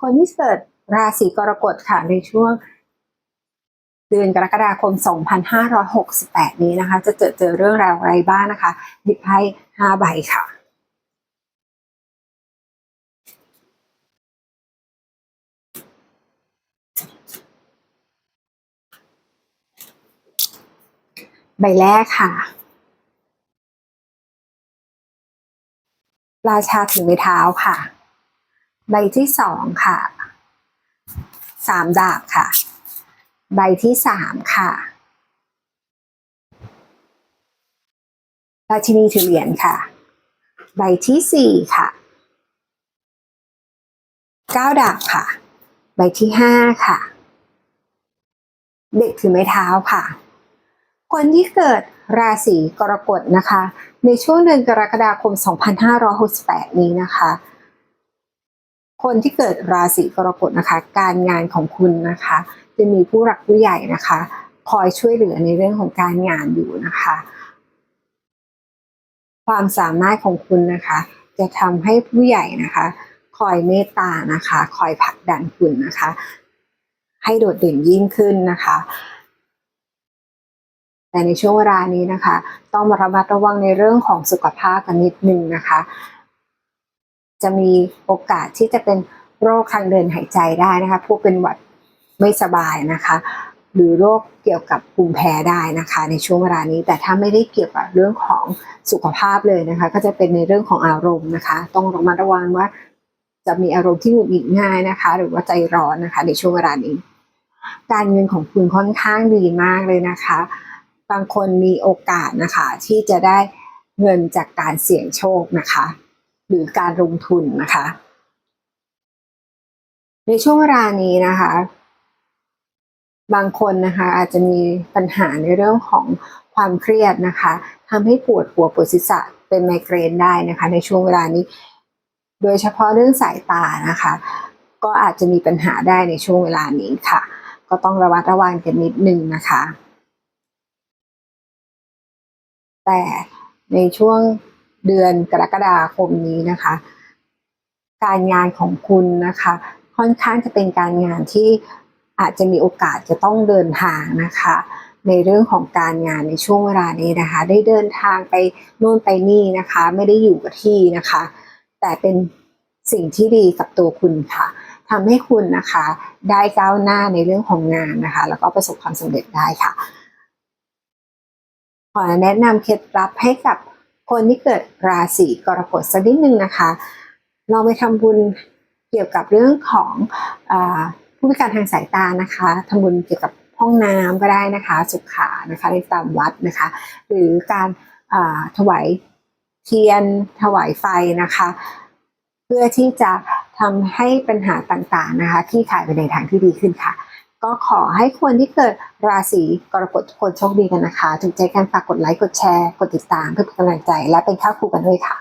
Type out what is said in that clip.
คนที่เกิดราศีกรกฎค่ะในช่วง เดือนกรกฎาคม 2568 นี้นะคะ จะเจอเจอเรื่องราวอะไรบ้างนะคะหยิบให้5ใบค่ะใบแรกค่ะราชาถือไม้เท้าค่ะ ใบที่สองค่ะสามดาบค่ะ ใบที่สามค่ะราชินีถือเหรียญค่ะ ใบที่สี่ค่ะเก้าดาบค่ะ ใบที่ห้าค่ะ เด็กถือไม้เท้าค่ะ คนที่เกิดราศีกรกฎนะคะ ในช่วงเดือนกรกฎาคม 2568 นี้นะคะ คนที่เกิดราศีกรกฎนะคะ การงานของคุณนะคะ จะมีผู้หลักผู้ใหญ่นะคะคอยช่วยเหลือในเรื่องของการงานอยู่นะคะ ความสามารถของคุณนะคะ จะทำให้ผู้ใหญ่นะคะ คอยเมตตานะคะ คอยผลักดันคุณนะคะ ให้โดดเด่นยิ่งขึ้นนะคะแต่ในช่วงเวลานี้นะคะ ต้องระมัดระวังในเรื่องของสุขภาพกันนิดนึงนะคะ จะมีโอกาสที่จะเป็นโรคทางเดินหายใจได้นะคะพวกเป็นหวัดไม่สบายนะคะ หรือโรคเกี่ยวกับภูมิแพ้ได้นะคะ ในช่วงเวลานี้ แต่ถ้าไม่ได้เกี่ยวกับเรื่องของสุขภาพเลยนะคะ ก็จะเป็นในเรื่องของอารมณ์นะคะ ต้องระมัดระวังว่า จะมีอารมณ์ที่หงุดหงิดง่ายนะคะ หรือว่าใจร้อนนะคะ ในช่วงเวลานี้ การเงินของคุณค่อนข้างดีมากเลยนะคะ บางคนมีโอกาสนะคะที่จะได้เงินจากการเสี่ยงโชคนะคะ หรือการลงทุนนะคะ ในช่วงเวลานี้นะคะ บางคนนะคะอาจจะมีปัญหาในเรื่องของความเครียดนะคะทำให้ปวดหัวปวดศีรษะเป็นไมเกรนได้นะคะ ในช่วงเวลานี้ โดยเฉพาะเรื่องสายตานะคะ ก็อาจจะมีปัญหาได้ในช่วงเวลานี้ค่ะ ก็ต้องระมัดระวังกันนิดนึงนะคะ แต่ในช่วง เดือนกรกฎาคมนี้นะคะ การงานของคุณนะคะ ค่อนข้างจะเป็นการงานที่อาจจะมีโอกาสจะต้องเดินทางนะคะ ในเรื่องของการงานในช่วงเวลานี้นะคะ ได้เดินทางไปโน่นไปนี่นะคะ ไม่ได้อยู่กับที่นะคะ แต่เป็นสิ่งที่ดีกับตัวคุณค่ะทำให้คุณนะคะได้ก้าวหน้าในเรื่องของงานนะคะ แล้วก็ประสบความสำเร็จได้ค่ะ ขอแนะนำเคล็ดลับให้กับ คนที่เกิดราศีกรกฎสักนิดนึงนะคะ เราไปทำบุญเกี่ยวกับเรื่องของอผู้พิการทางสายตานะคะทำบุญเกี่ยวกับห้องน้ำก็ได้นะคะ สุขานะคะในตามวัดนะคะ หรือการถวายเทียนถวายไฟนะคะ เพื่อที่จะทำให้ปัญหาต่างๆนะคะที่ขายไปในทางที่ดีขึ้นค่ะ ก็ขอให้คนที่เกิดราศีกรกฎทุกคนโชคดีกันนะคะ ถูกใจกันฝากกดไลค์ กดแชร์ กดติดตามเพื่อเป็นกำลังใจ และเป็นข้าวคู่กันด้วยค่ะ